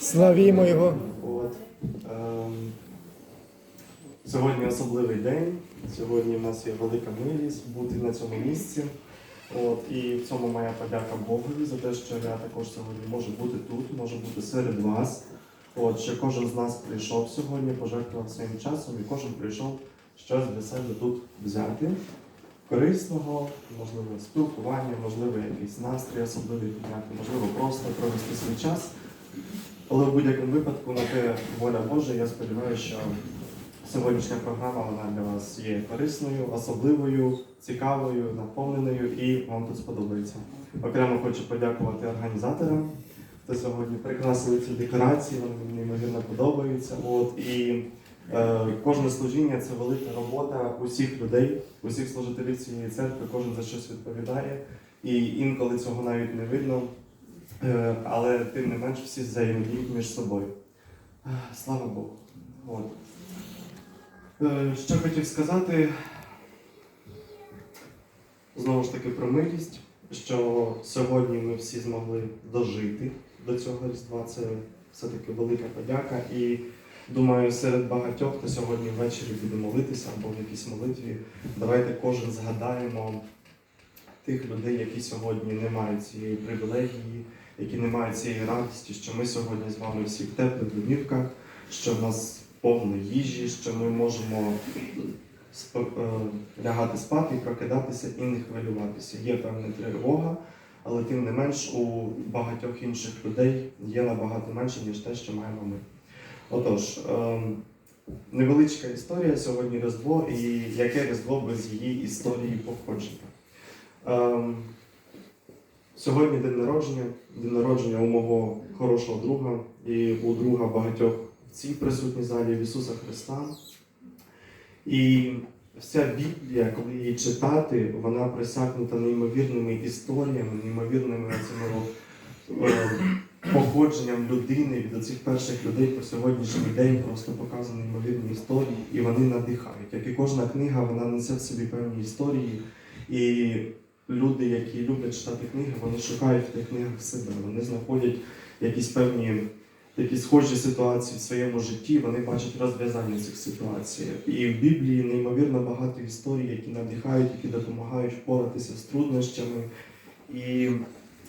Славімо Його. От. Ем, сьогодні особливий день. Сьогодні в нас є велика милість бути на цьому місці. От, і в цьому моя подяка Богові за те, що я також сьогодні можу бути тут, можу бути серед вас. От, що кожен з нас прийшов сьогодні, пожертвував своїм часом, і кожен прийшов щось для себе тут взяти. Корисного, можливо, спілкування, можливо, якийсь настрій особливий можливо, просто провести свій час. Але в будь-якому випадку на те воля Божа, я сподіваюся, що сьогоднішня програма вона для вас є корисною, особливою, цікавою, наповненою і вам тут сподобається. Окремо хочу подякувати організаторам, хто сьогодні прикрасили ці декорації, вони мені неймовірно подобаються. От, і е, кожне служіння це велика робота усіх людей, усіх служителів цієї церкви, кожен за щось відповідає. І інколи цього навіть не видно. Е, але тим не менш всі взаємодіють між собою. Е, Слава Богу. От. Е, Що хотів сказати, знову ж таки про милість, що сьогодні ми всі змогли дожити до цього Різдва. Це все-таки велика подяка. І думаю, серед багатьох, хто сьогодні ввечері буде молитися або в якійсь молитві, давайте кожен згадаємо тих людей, які сьогодні не мають цієї привілегії які не мають цієї радості, що ми сьогодні з вами всі в теплих домівках, що в нас повно їжі, що ми можемо сп- е, лягати спати прокидатися і не хвилюватися. Є певна тривога, але тим не менш у багатьох інших людей є набагато менше, ніж те, що маємо ми. Отож, ем, невеличка історія сьогодні Різдво, і яке Різдво без її історії походження. Сьогодні день народження, день народження у мого хорошого друга і у друга багатьох в цій присутній залі в Ісуса Христа. І вся Біблія, коли її читати, вона присягнута неймовірними історіями, неймовірними цими е, походженням людини від цих перших людей по сьогоднішній день просто показані неймовірні історії, і вони надихають. Як і кожна книга, вона несе в собі певні історії. І люди, які люблять читати книги, вони шукають в тих книгах себе. Вони знаходять якісь певні такі схожі ситуації в своєму житті, вони бачать розв'язання цих ситуацій. І в Біблії неймовірно багато історій, які надихають, які допомагають впоратися з труднощами. І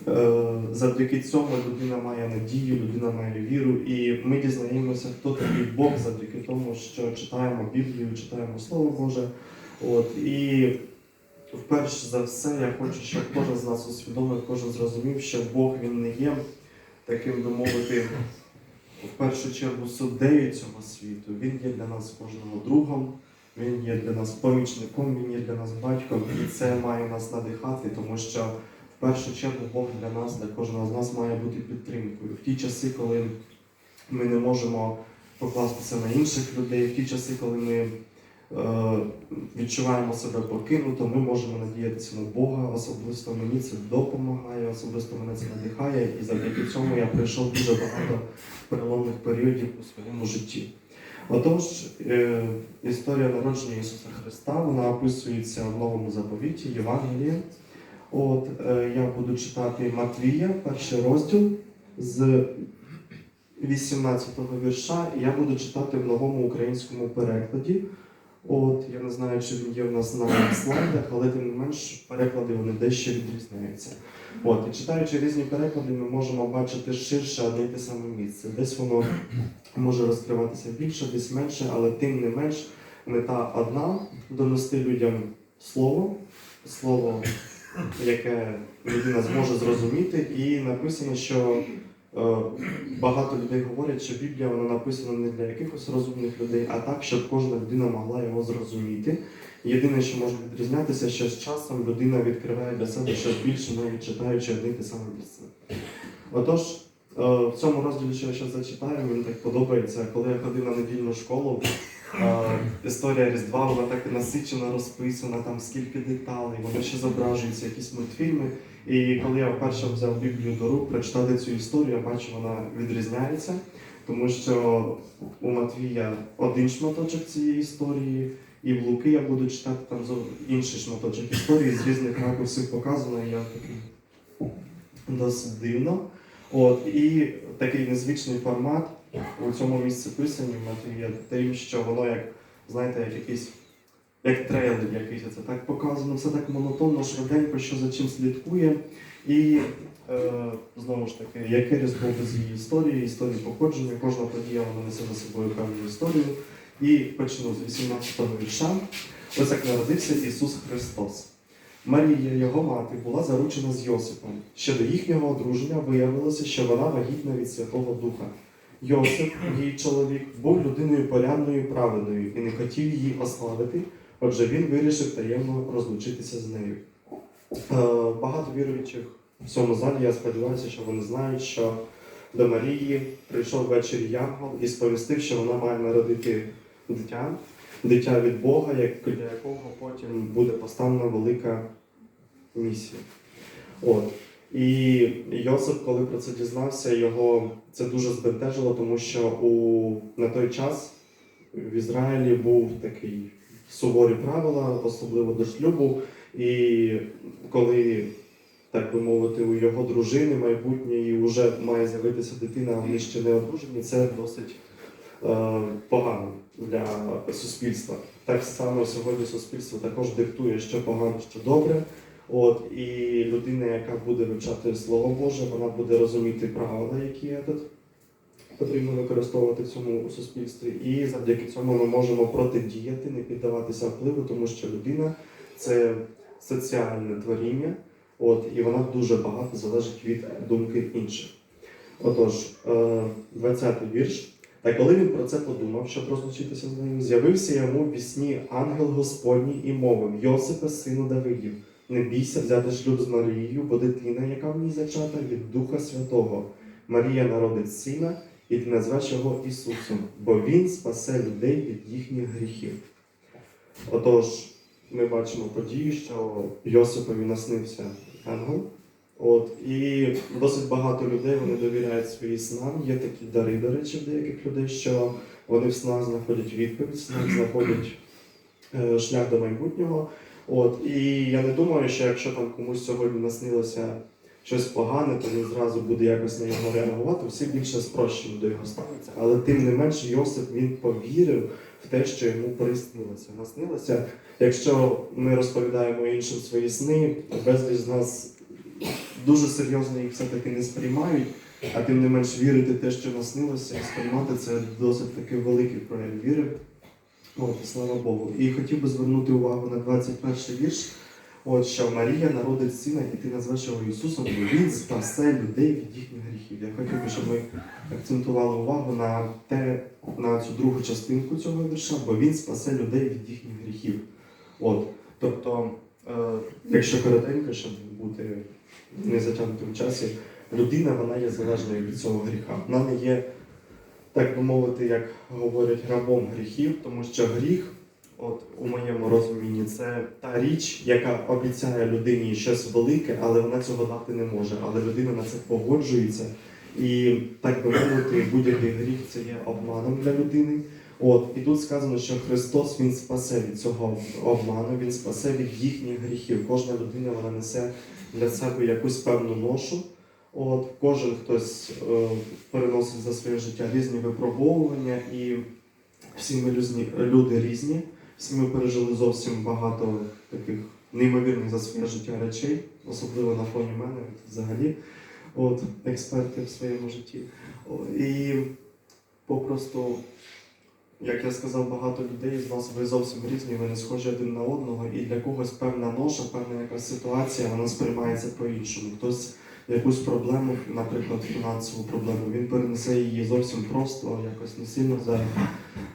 е, завдяки цьому людина має надію, людина має віру, і ми дізнаємося, хто такий Бог завдяки тому, що читаємо Біблію, читаємо Слово Боже. От, і Вперше за все, я хочу, щоб кожен з нас усвідомив, кожен зрозумів, що Бог він не є таким, би в першу чергу суддею цього світу. Він є для нас кожного другом, він є для нас помічником, він є для нас батьком, і це має нас надихати, тому що в першу чергу Бог для нас, для кожного з нас має бути підтримкою. В ті часи, коли ми не можемо покластися на інших людей, в ті часи, коли ми відчуваємо себе покинуто, ми можемо надіятися на Бога. Особисто мені це допомагає, особисто мене це надихає, і завдяки цьому я пройшов дуже багато переломних періодів у своєму житті. Отож, е, історія народження Ісуса Христа вона описується в новому заповіті Євангелії. От е, я буду читати Матвія, перший розділ з 18-го вірша, і я буду читати в новому українському перекладі. От, я не знаю, чи він є в нас на слайдах, але тим не менш переклади вони дещо відрізняються. От, і читаючи різні переклади, ми можемо бачити ширше одне й те саме місце. Десь воно може розкриватися більше, десь менше, але тим не менш мета одна донести людям слово, слово, яке людина зможе зрозуміти, і написано, що Багато людей говорять, що Біблія вона написана не для якихось розумних людей, а так, щоб кожна людина могла його зрозуміти. Єдине, що може відрізнятися, що з часом людина відкриває для себе щось більше, навіть читаючи одне те саме місце. Отож, е, в цьому розділі, що я зараз зачитаю, мені так подобається, коли я ходив на недільну школу. е, Історія Різдва, вона так насичена, розписана, там скільки деталей, воно ще зображується, якісь мультфільми. І коли я вперше взяв Біблію до рук, прочитати цю історію, я бачу, вона відрізняється, тому що у Матвія один шматочок цієї історії, і в Луки я буду читати там інший шматочок історії з різних ракурсів показано, і я такий досить дивно. От, і такий незвичний формат у цьому місці писання Матвія, тим, що воно як, знаєте, як якийсь, як трейлер якийсь. Це так показано, все так монотонно, швиденько, що за чим слідкує. І е, знову ж таки, яке різдво без її історії, історії походження, кожна подія вона несе за собою певну історію. І почну з 18-го вірша. Ось як народився Ісус Христос. Марія, його мати, була заручена з Йосипом. Ще до їхнього одруження виявилося, що вона вагітна від Святого Духа. Йосип, її чоловік, був людиною порядною і праведною і не хотів її ославити, отже він вирішив таємно розлучитися з нею. Е, Багато віруючих в цьому залі, я сподіваюся, що вони знають, що до Марії прийшов ввечері Янгол і сповістив, що вона має народити дитя, дитя від Бога, для якого потім буде поставлена велика місія. От. І Йосип, коли про це дізнався, його це дуже збентежило, тому що у, на той час в Ізраїлі був такий суворі правила, особливо до шлюбу. І коли, так би мовити, у його дружини майбутньої вже має з'явитися дитина, а вони ще не одружені, це досить е, погано для суспільства. Так само сьогодні суспільство також диктує, що погано, що добре. От, і людина, яка буде вивчати Слово Боже, вона буде розуміти правила, які є тут потрібно використовувати в цьому суспільстві. І завдяки цьому ми можемо протидіяти, не піддаватися впливу, тому що людина це соціальне творіння, от, і вона дуже багато залежить від думки інших. Отож, е, 20-й вірш. Та коли він про це подумав, щоб розлучитися з нею, з'явився йому в сні ангел Господній і мовив Йосипе, сину Давидів, не бійся взяти шлюб з Марією, бо дитина, яка в ній зачата, від Духа Святого. Марія народить сина, і ти назвеш його Ісусом, бо Він спасе людей від їхніх гріхів. Отож, ми бачимо подію, що Йосипові наснився ангел. От, і досить багато людей вони довіряють свої снам. Є такі дари, до речі, в деяких людей, що вони в снах знаходять відповідь, в снах знаходять е, шлях до майбутнього. От, і я не думаю, що якщо там комусь сьогодні наснилося щось погане, то він зразу буде якось на нього реагувати, всі більше спрощено до його ставиться. Але тим не менше Йосип він повірив в те, що йому приснилося. Наснилося. Якщо ми розповідаємо іншим свої сни, безліч з нас дуже серйозно їх все-таки не сприймають, а тим не менш вірити те, що наснилося, і сприймати це досить таки великий прояв віри. От, слава Богу. І хотів би звернути увагу на 21 вірш. От що Марія народить сина, і ти назвеш його Ісусом, бо він спасе людей від їхніх гріхів. Я хотів би, щоб ми акцентували увагу на те, на цю другу частинку цього вірша, бо він спасе людей від їхніх гріхів. От, тобто, е, якщо коротенько, щоб бути не затягнутим часі, людина вона є залежною від цього гріха. Вона не є, так би мовити, як говорять, рабом гріхів, тому що гріх, от у моєму розумінні, це та річ, яка обіцяє людині щось велике, але вона цього дати не може. Але людина на це погоджується. І так би мовити, будь-який гріх це є обманом для людини. От, і тут сказано, що Христос Він спасе від цього обману, Він спасе від їхніх гріхів. Кожна людина вона несе для себе якусь певну ношу. От, кожен хтось е, переносить за своє життя різні випробовування, і всі ми люди різні. Всі ми пережили зовсім багато таких неймовірних за своє життя речей, особливо на фоні мене взагалі, от, експерти в своєму житті. І попросту, як я сказав, багато людей з нас ви зовсім різні, ви не схожі один на одного, і для когось певна ноша, певна якась ситуація, вона сприймається по-іншому. Хтось якусь проблему, наприклад, фінансову проблему, він перенесе її зовсім просто, якось не сильно за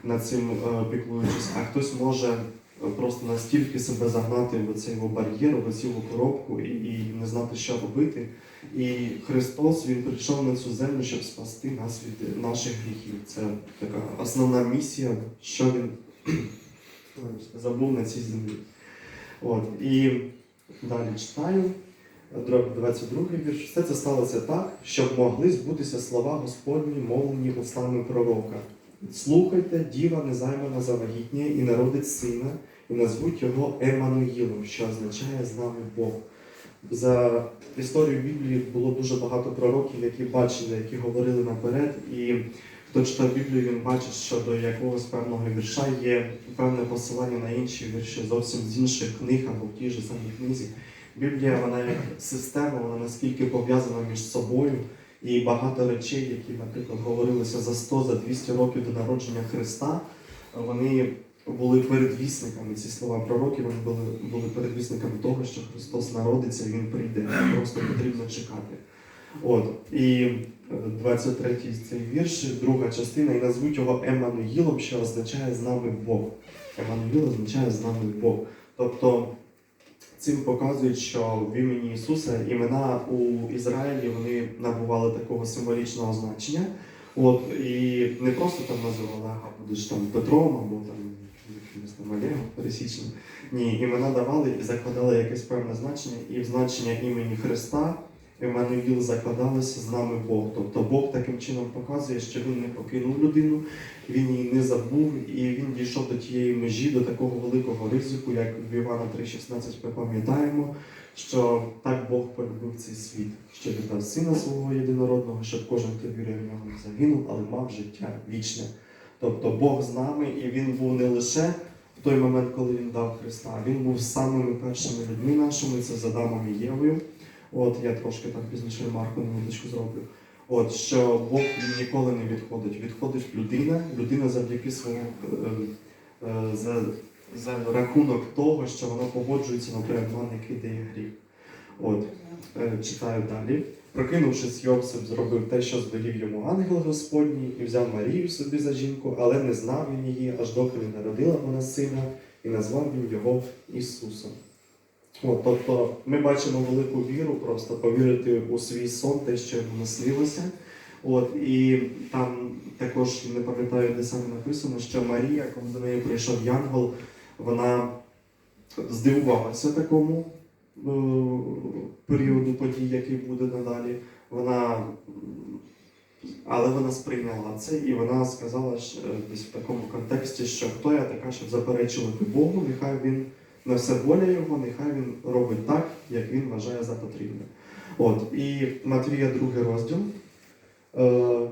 над цим е, піклуючись, а хтось може е, просто настільки себе загнати в цей бар'єр, в цю коробку і, і не знати, що робити. І Христос Він прийшов на цю землю, щоб спасти нас від наших гріхів. Це така основна місія, що він забув на цій землі. От. І далі читаю. Дроб 22 вірш. Все це сталося так, щоб могли збутися слова Господні, мовлені устами пророка. Слухайте, діва незаймана завагітніє і народить сина, і назвуть його Еммануїлом, що означає з нами Бог. За історію Біблії було дуже багато пророків, які бачили, які говорили наперед. І хто читав Біблію, він бачить, що до якогось певного вірша є певне посилання на інші вірші зовсім з інших книг або в тій же самій книзі. Біблія, вона як система, вона наскільки пов'язана між собою, і багато речей, які, наприклад, говорилися за 100, за 200 років до народження Христа, вони були передвісниками. Ці слова пророків вони були, були передвісниками того, що Христос народиться і Він прийде. Просто потрібно чекати. От і е, 23-й цей вірш, друга частина, і назвуть його Еммануїлом, що означає з нами Бог. Еммануїл означає з нами Бог. Тобто цим показують, що в імені Ісуса імена у Ізраїлі вони набували такого символічного значення. От, і не просто там називали, а будеш там Петром або там якимось там Олегом пересічним. Ні, імена давали і закладали якесь певне значення, і в значення імені Христа Еммануїл закладалося з нами Бог. Тобто Бог таким чином показує, що він не покинув людину, він її не забув, і він дійшов до тієї межі, до такого великого ризику, як в Івана 3,16 ми пам'ятаємо, що так Бог полюбив цей світ, що віддав сина свого єдинородного, щоб кожен, хто вірує в нього, не загинув, але мав життя вічне. Тобто Бог з нами, і він був не лише в той момент, коли він дав Христа, він був самими першими людьми нашими, це з Адамом і Євою. От я трошки там пізніше ремарку невеличку зроблю. От що Бог він ніколи не відходить. Відходить людина, людина завдяки своєму е, е, за, за рахунок того, що вона погоджується на який дає гріх. От е, читаю далі. Прокинувшись, Йосип зробив те, що звелів йому ангел Господній, і взяв Марію собі за жінку, але не знав він її, аж доки не народила вона сина, і назвав він його Ісусом. От, тобто ми бачимо велику віру, просто повірити у свій сон, те, що йому наснилося. От, і там також не пам'ятаю, де саме написано, що Марія, коли до неї прийшов Янгол, вона здивувалася такому е, періоду подій, який буде надалі. Вона, але вона сприйняла це і вона сказала що, десь в такому контексті, що хто я така, щоб заперечувати Богу, нехай він на все воля його, нехай він робить так, як він вважає за потрібне. От, і Матвія, другий розділ. Е,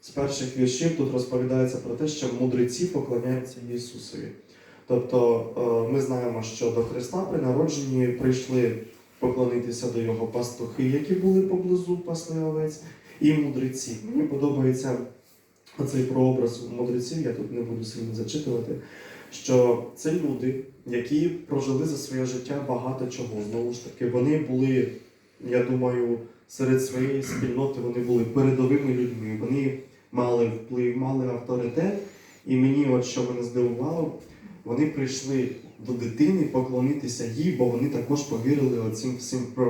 з перших віршів тут розповідається про те, що мудреці поклоняються Ісусові. Тобто е, ми знаємо, що до Христа при народженні прийшли поклонитися до його пастухи, які були поблизу пасли овець, і мудреці. Мені подобається оцей прообраз мудреців, я тут не буду сильно зачитувати, що це люди, які прожили за своє життя багато чого. Знову ж таки, вони були, я думаю, серед своєї спільноти вони були передовими людьми, вони мали вплив, мали авторитет. І мені, от що мене здивувало, вони прийшли до дитини поклонитися їй, бо вони також повірили оцим всім е,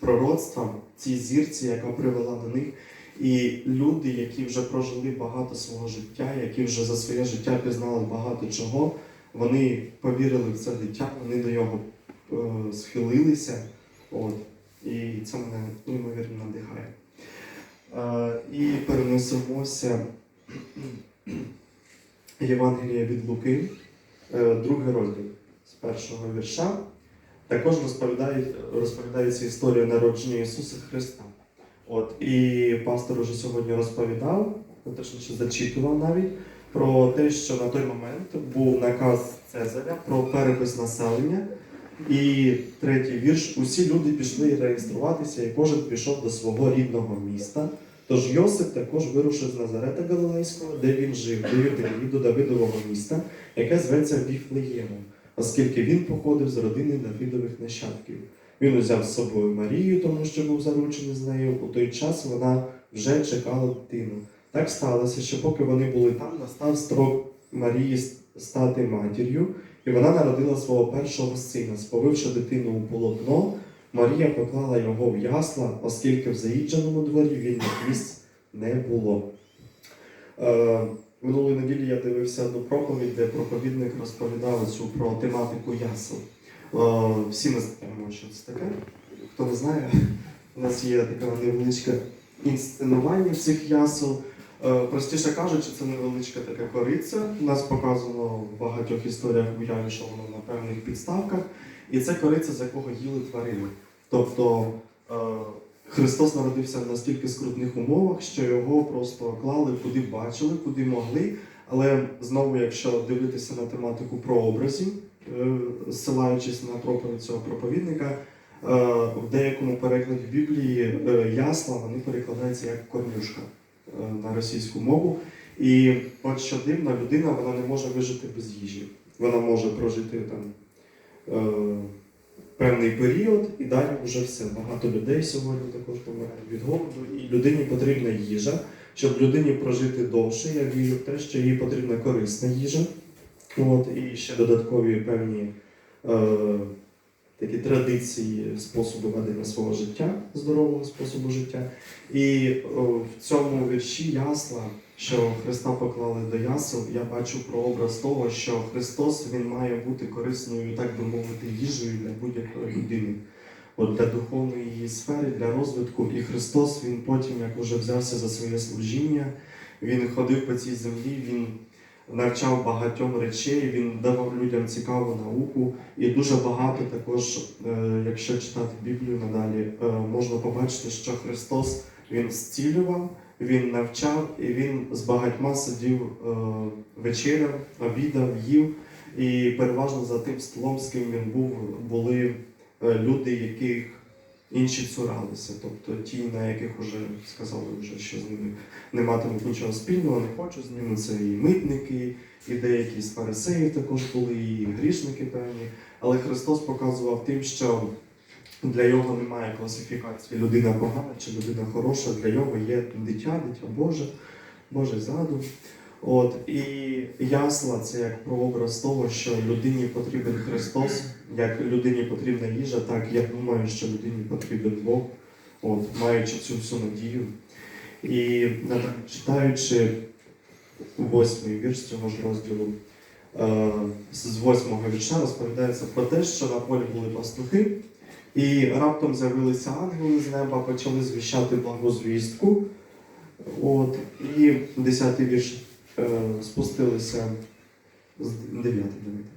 пророцтвам, цій зірці, яка привела до них. І люди, які вже прожили багато свого життя, які вже за своє життя пізнали багато чого, вони повірили в це дитя, вони до нього е, схилилися. От. І це мене неймовірно надихає. Е, і перенесемося Євангелія від Луки, е, другий розділ з першого вірша. Також розповідає, розповідається історія народження Ісуса Христа. От, і пастор уже сьогодні розповідав, точніше зачитував навіть, про те, що на той момент був наказ Цезаря про перепис населення. І третій вірш: усі люди пішли реєструватися, і кожен пішов до свого рідного міста. Тож Йосип також вирушив з Назарета Галилейського, де він жив, до Юдеї, до Давидового міста, яке зветься Віфлеємом, оскільки він походив з родини Давидових нащадків. Він узяв з собою Марію, тому що був заручений з нею. У той час вона вже чекала дитину. Так сталося, що поки вони були там, настав строк Марії стати матір'ю, і вона народила свого першого сина, сповивши дитину у полотно. Марія поклала його в ясла, оскільки в заїдженому дворі вільних місць не було. Е, минулої неділі я дивився одну проповідь, де проповідник розповідав цю про тематику ясел. Е, всі ми знаємо, що це таке. Хто не знає, у нас є така невеличка інсценування цих ясел. Е, Простіше кажучи, це невеличка така кориця. У нас показано в багатьох історіях уяві, що воно на певних підставках. І це кориця, з якого їли тварини. Тобто е, Христос народився в настільки скрутних умовах, що його просто клали куди бачили, куди могли. Але знову, якщо дивитися на тематику прообразів, е, ссилаючись на проповідь цього проповідника, в деякому перекладі Біблії ясла вони перекладаються як корнюшка на російську мову. І от що дивно, людина вона не може вижити без їжі. Вона може прожити там е, певний період, і далі вже все. Багато людей сьогодні також помирають від голоду, і людині потрібна їжа. Щоб людині прожити довше, я вірю в те, що їй потрібна корисна їжа. От, і ще додаткові певні е, такі традиції способу ведення свого життя, здорового способу життя. І о, в цьому вірші ясла, що Христа поклали до ясел, я бачу прообраз того, що Христос він має бути корисною, так би мовити, їжею для будь-якої людини. От для духовної її сфери, для розвитку. І Христос, він потім, як уже взявся за своє служіння, він ходив по цій землі, він навчав багатьом речей, він давав людям цікаву науку. І дуже багато також, е, якщо читати Біблію надалі, е, можна побачити, що Христос він зцілював, він навчав і він з багатьма сидів е, вечеряв, обідав, їв. І переважно за тим столом, з ким він був, були люди, яких інші цуралися, тобто ті, на яких вже сказали, вже, що з ними не матимуть нічого спільного, не хочуть з ними. Це і митники, і деякі з фарисеїв також були, і грішники певні. Але Христос показував тим, що для його немає класифікації людина погана чи людина хороша, для його є дитя, дитя Боже, Божий задум. От і ясла це як прообраз того, що людині потрібен Христос, як людині потрібна їжа, так я думаю, що людині потрібен Бог, от маючи цю всю надію. І читаючи восьмий вірш цього ж розділу, е, з восьмого вірша розповідається про те, що на полі були пастухи, і раптом з'явилися ангели з неба, почали звіщати благу звістку. От, і десятий вірш е, спустилися з дев'ятий, давайте.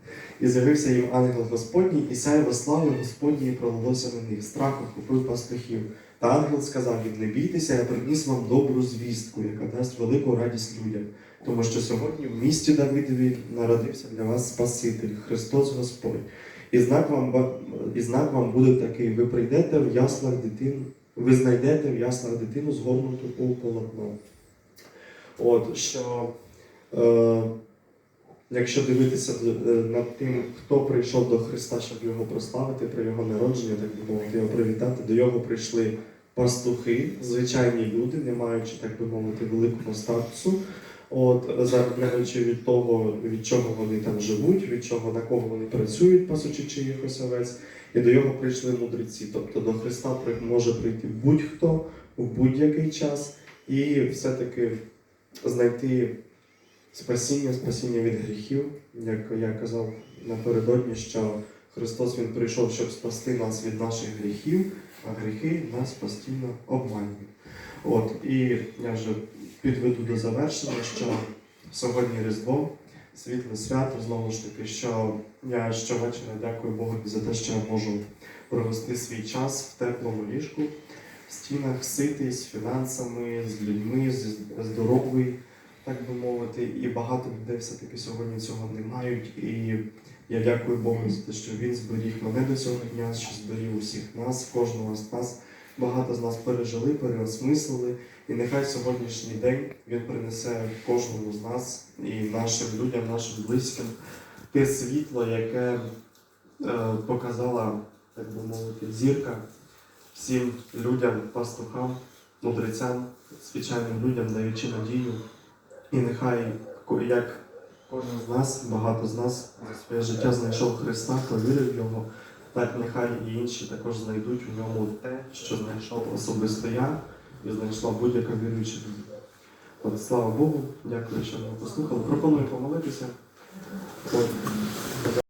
І з'явився їм ангел Господній, і сяйво слави Господній пролилося на них. Страх охопив пастухів. Та ангел сказав їм: не бійтеся, я приніс вам добру звістку, яка дасть велику радість людям. Тому що сьогодні в місті Давидові народився для вас Спаситель, Христос Господь. І знак вам, і знак вам буде такий: ви прийдете в яслах дитину, ви знайдете в яслах дитину згорнуту у полотно. От що, е, якщо дивитися е, над тим, хто прийшов до Христа, щоб його прославити при його народженні, так би мовити, його привітати, до його прийшли пастухи, звичайні люди, не маючи, так би мовити, великого статусу. От, заробляючи від того, від чого вони там живуть, від чого на кого вони працюють, пасучи чиїхось овець, і до його прийшли мудреці. Тобто до Христа може прийти будь-хто в будь-який час і все-таки знайти спасіння, спасіння від гріхів, як я казав напередодні, що Христос Він прийшов, щоб спасти нас від наших гріхів, а гріхи нас постійно обманюють. От, і я вже підведу до завершення, що сьогодні Різдво, світле свято, знову ж таки, що я щовечора дякую Богу за те, що я можу провести свій час в теплому ліжку, в стінах ситий, з фінансами, з людьми, з здоровий, так би мовити. І багато людей все-таки сьогодні цього не мають. І я дякую Богу за те, що Він зберіг мене до цього дня, що зберіг усіх нас, кожного з нас. Багато з нас пережили, переосмислили. І нехай сьогоднішній день він принесе кожному з нас і нашим людям, нашим близьким те світло, яке е, показала, так би мовити, зірка всім людям, пастухам, мудрецям, звичайним людям, даючи надію. І нехай як кожен з нас, багато з нас за своє життя знайшов Христа, повірив в нього, так нехай і інші також знайдуть у ньому те, що знайшов особисто я і знайшла будь-яка віруюча людина. От, слава Богу, дякую, що мене послухали. Пропоную помолитися. От.